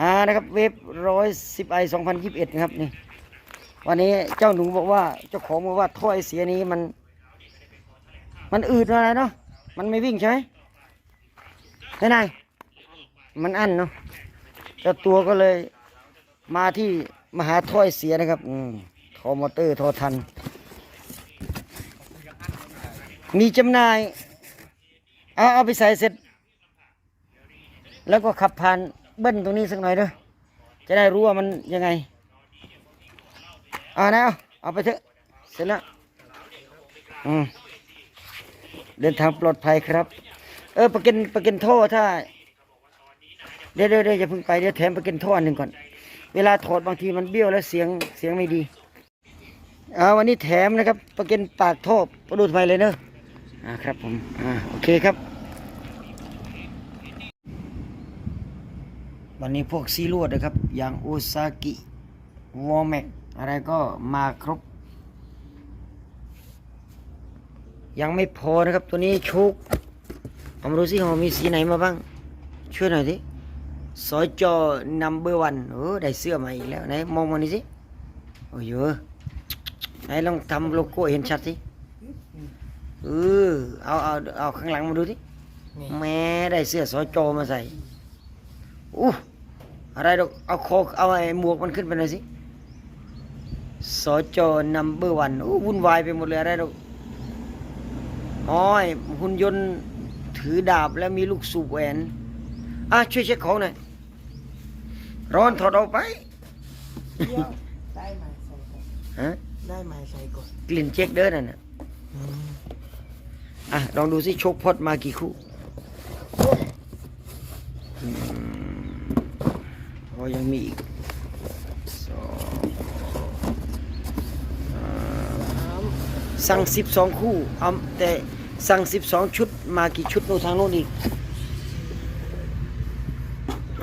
อ่านะครับเวฟร้อยสิบไอสองพันยิบเอ็ดนะครับนี่วันนี้เจ้าหนูบอกว่าเจ้าของบอกว่าถ้อยเสียนี้มัน มันอืดอะไรเนาะมันไม่วิ่งใช่ไหมไม่นายมันอั้นเนาะเจ้าตัวก็เลยมาที่มหาถ้อยเสียนะครับอืมทอมอเตอร์ทอทัน มีจำหน่ายเอาเอาไปใส่เสร็จ แล้วก็ขับผ่าน เบิ้ลตรงนี้สักหน่อยเด้อจะได้รู้ว่ามันยังไงเอานะเอาเอาไปเถอะเสร็จแล้วอืมเดินทางปลอดภัยครับ เออประกันประกันโทษถ้าเดี๋ยวเดี๋ยวอย่าเพิ่งไปเดี๋ยวแถมประกันทษอันหนึ่งก่อน เวลาถอดบางทีมันเบี้ยวแล้วเสียงเสียงไม่ดีเอาวันนี้แถมนะครับ ประกันปากท่อประดูดไฟเลยเนอะอ่าครับผมอ่าโอเคครับ วันนี้พวกซีลวดนะครับ อย่างโอซากิวอร์แมกอะไรก็มาครบ ยังไม่พอนะครับตัวนี้ชุกเอามาดูสิของมีสีไหนมาบ้าง ช่วยหน่อยสิสอยจอนัมเบอร์วันโอ้ได้เสื้อมาอีกแล้ว ไหน มองมานี่สิ โอ้ยเยอะไหนลองทำโลโก้เห็นชัดสิเออเอาเอาเอาข้างหลังมาดูสินี่แม่ได้เสื้อสอยจอมาใส่อู้ อะไรดอกเอาคอเอาไอ้หมวกมันขึ้นไปหน่อยสิสอจอนัมเบอร์วันอู้วุ่นวายไปหมดเลยอะไรดอกอ๋อยหุ่นยนต์ถือดาบแล้วมีลูกสูบแหวนอะช่วยเช็คของหน่อยร้อนถอดออกไปเดี๋ยวได้ไหมใส่ก่อนฮะได้ไหมใส่ก่อนกลิ่นเช็คเด้อนั่นน่ะอืมอะลองดูสิโชคพอดมากี่คู่อืม โอ้ยังมีอีกสองสั่งสิบสองคู่เอาแต่สั่งสิบสองชุดมากี่ชุดโน่นทางโน้นอีก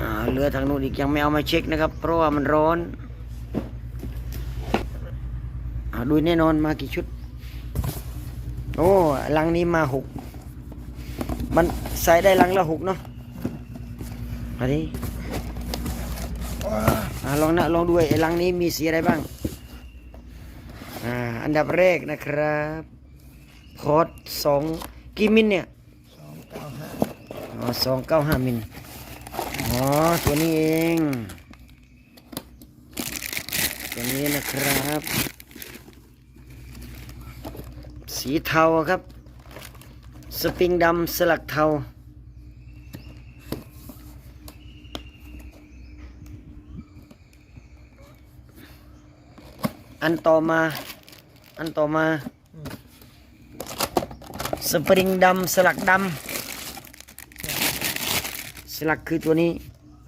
อ่าเหลือทางโน้นอีกยังไม่เอามาเช็คนะครับ เพราะว่ามันร้อนอ่าดูแน่นอนมากี่ชุด โอ้ลังนี้มาหกมันใส่ได้ลังละหกเนาะมาดิ อ่าลองนะลองดูไอ้ลังนี้มีสีอะไรบ้าง อ่า อันดับแรกนะครับพอร์ตสองกี่มิลเนี่ยสองเก้าห้าอ๋อสองเก้าห้ามิลอ๋อตัวนี้เอง ตัวนี้นะครับ สีเทาครับ สปริงดำสลักเทา อันต่อมา อันต่อมา สปริงดำสลักดำสลักคือตัวนี้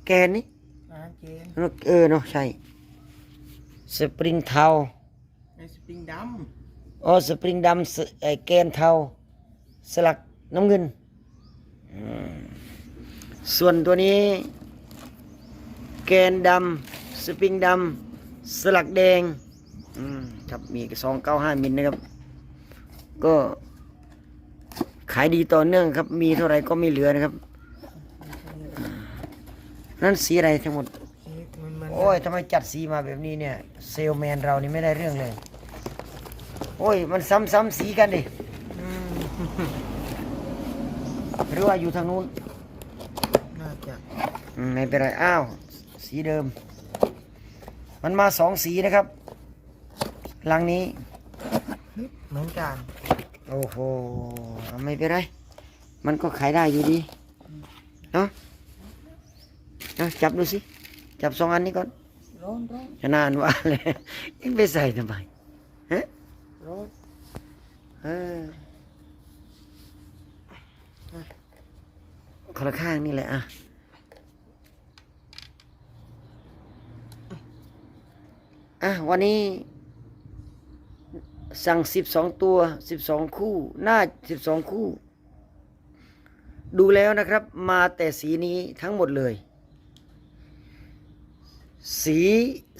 แกนนี่อาเจนเออเนาะใช่ สปริงเทาไอสปริงดอ๋อสปริงดำสไอแกนเทาสลักน้ำเงินอืมส่วนตัวนี้ แกนดำสปริงดำสลักแดง อืมครับมีสองเก้าห้ามิลนะครับ ก็ขายดีต่อเนื่องครับ มีเท่าไหรก็ไม่เหลือนะครับ นั่นสีอะไรทั้งหมดำเอ๊ะมันมันโอ้ยทำไมจัดสีมาแบบนี้เนี่ย เซลแมนเรานี่ไม่ได้เรื่องเลย โอ้ย มันซ้ำๆสีกันดิอืมหรือว่าอยู่ทางนู้น น่าจะอืมไม่เป็นไร อ้าว สีเดิม มันมาสองสีนะครับ ลังนี้เหมือนกัน โอ้โหไม่เป็นไร มันก็ขายได้อยู่ดีเนาะเอาจับดูสิ จับสองอันนี้ก่อนร้อนร้อนจะนานว่าเลยยังไปใส่ทำไมฮะร้อนเออคนละข้างนี่แหละอะอะวันนี้ สั่งสิบสองตัวสิบสองคู่ หน้าสิบสองคู่ ดูแล้วนะครับ มาแต่สีนี้ทั้งหมดเลย สี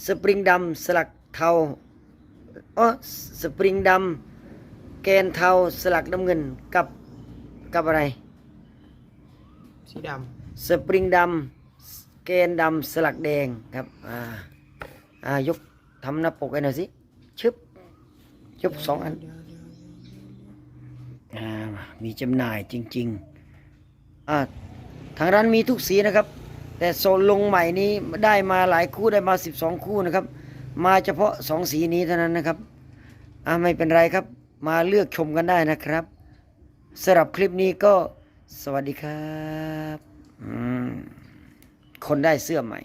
สปริงดำสลักเทาอ๋อสปริงดำแกนเทาสลักน้ำเงินกับกับอะไร สีดสปริงดเกณฑ์ดำสลักแดงครับ อ่า อ่ายกทำหน้าปกให้หน่อยสิชึบ ชึบสองอันเดี๋ยวเดี๋ยวอ่ามีจำหน่ายจริงๆอ่าทางร้านมีทุกสีนะครับ แต่โซนลงใหม่นี้ได้มาหลายคู่ได้มา 12 คู่นะครับ มาเฉพาะสองสีนี้เท่านั้นนะครับอ่าไม่เป็นไรครับ มาเลือกชมกันได้นะครับสำหรับคลิปนี้ก็สวัสดีครับอืมคนได้เสื้อใหม่